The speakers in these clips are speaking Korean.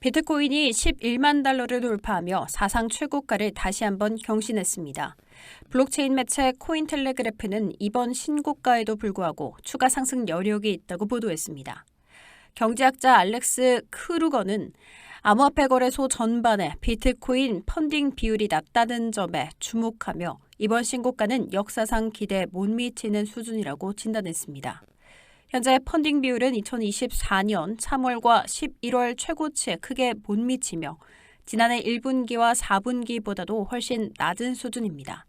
비트코인이 11만 달러를 돌파하며 사상 최고가를 다시 한번 경신했습니다. 블록체인 매체 코인텔레그래프는 이번 신고가에도 불구하고 추가 상승 여력이 있다고 보도했습니다. 경제학자 알렉스 크루거는 암호화폐 거래소 전반의 비트코인 펀딩 비율이 낮다는 점에 주목하며 이번 신고가는 역사상 기대에 못 미치는 수준이라고 진단했습니다. 현재 펀딩 비율은 2024년 3월과 11월 최고치에 크게 못 미치며 지난해 1분기와 4분기보다도 훨씬 낮은 수준입니다.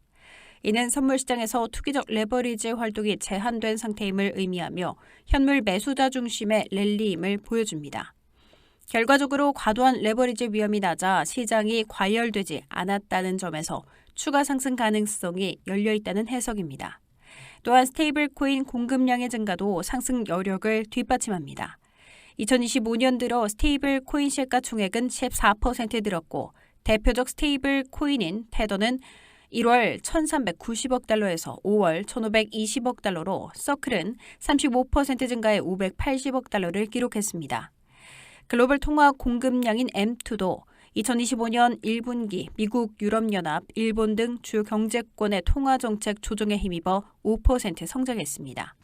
이는 선물 시장에서 투기적 레버리지 활동이 제한된 상태임을 의미하며 현물 매수자 중심의 랠리임을 보여줍니다. 결과적으로 과도한 레버리지 위험이 낮아 시장이 과열되지 않았다는 점에서 추가 상승 가능성이 열려 있다는 해석입니다. 또한 스테이블 코인 공급량의 증가도 상승 여력을 뒷받침합니다. 2025년 들어 스테이블 코인 시가 총액은 14% 늘었고 대표적 스테이블 코인인 테더는 1월 1,390억 달러에서 5월 1,520억 달러로 서클은 35% 증가해 580억 달러를 기록했습니다. 글로벌 통화 공급량인 M2도 2025년 1분기 미국, 유럽연합, 일본 등 주요 경제권의 통화 정책 조정에 힘입어 5% 성장했습니다.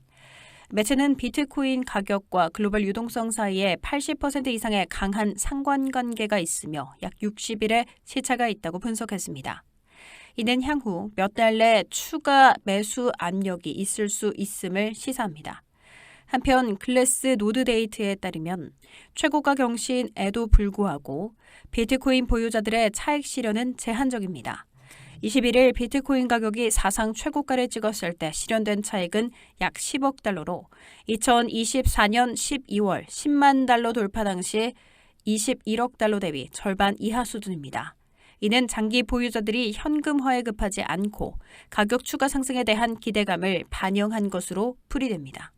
매체는 비트코인 가격과 글로벌 유동성 사이에 80% 이상의 강한 상관관계가 있으며 약 60일의 시차가 있다고 분석했습니다. 이는 향후 몇 달 내 추가 매수 압력이 있을 수 있음을 시사합니다. 한편 클래스 노드데이트에 따르면 최고가 경신에도 불구하고 비트코인 보유자들의 차익 실현은 제한적입니다. 21일 비트코인 가격이 사상 최고가를 찍었을 때 실현된 차익은 약 10억 달러로 2024년 12월 10만 달러 돌파 당시 21억 달러 대비 절반 이하 수준입니다. 이는 장기 보유자들이 현금화에 급하지 않고 가격 추가 상승에 대한 기대감을 반영한 것으로 풀이됩니다.